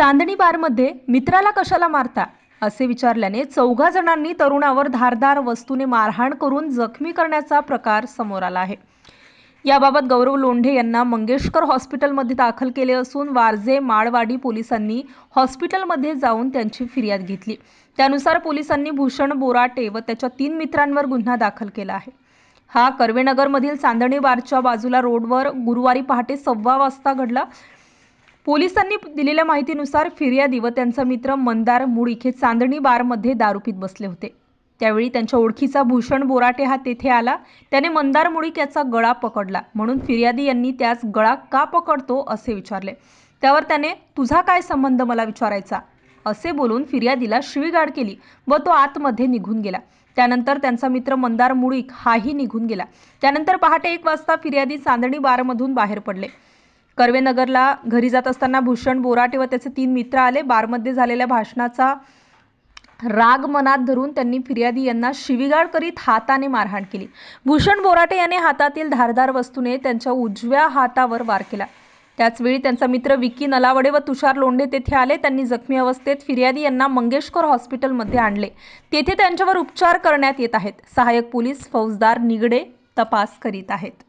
चांदणी बारमध्ये मित्राला कशाला मारता? असे विचारल्याने चौघा जणांनी तरुणावर धारदार वस्तूने मारहाण करून जखमी करण्याचा प्रकार समोर आला आहे. याबाबत गौरव लोंढे यांना मंगेशकर हॉस्पिटलमध्ये दाखल केले असून वारजे माळवाडी पोलिसांनी हॉस्पिटलमध्ये जाऊन त्यांची फिर्याद घेतली. त्यानुसार पोलिसांनी भूषण बोराटे व त्याच्या तीन मित्रांवर गुन्हा दाखल केला आहे. हा कर्वेनगरमधील चांदणी बारच्या बाजूला रोडवर गुरुवारी पहाटे सव्वा वाजता घडला. पोलिसांनी दिलेल्या माहितीनुसार फिर्यादी व त्यांचा मित्र मंदार मुळीक हे चांदणी बारमध्ये दारूपीत बसले होते. त्यावेळी त्यांच्या ओळखीचा भूषण बोराटे हा तेथे आला. त्याने मंदार मुळीक याचा गळा पकडला. म्हणून फिर्यादी यांनी त्यास गळा का पकडतो असे विचारले. त्यावर त्याने तुझा काय संबंध मला विचारायचा? असे बोलून फिर्यादीला शिवीगाड केली व तो आतमध्ये निघून गेला. त्यानंतर त्यांचा मित्र मंदार मुळीक हाही निघून गेला. त्यानंतर पहाटे एक वाजता फिर्यादी चांदणी बारमधून बाहेर पडले. कर्वेनगरला घरी जात असताना भूषण बोराटे व त्याचे तीन मित्र आले. बारमध्ये झालेल्या भाषणाचा राग मनात धरून त्यांनी फिर्यादी यांना शिवीगाळ करीत हाताने मारहाण केली. भूषण बोराटे याने हातातील धारदार वस्तूने त्यांच्या उजव्या हातावर वार केला. त्याचवेळी त्यांचा मित्र विकी नलावडे व तुषार लोंढे तेथे आले. त्यांनी जखमी अवस्थेत फिर्यादी यांना मंगेशकर हॉस्पिटलमध्ये आणले. तेथे त्यांच्यावर उपचार करण्यात येत आहेत. सहाय्यक पोलीस फौजदार निगडे तपास करीत आहेत.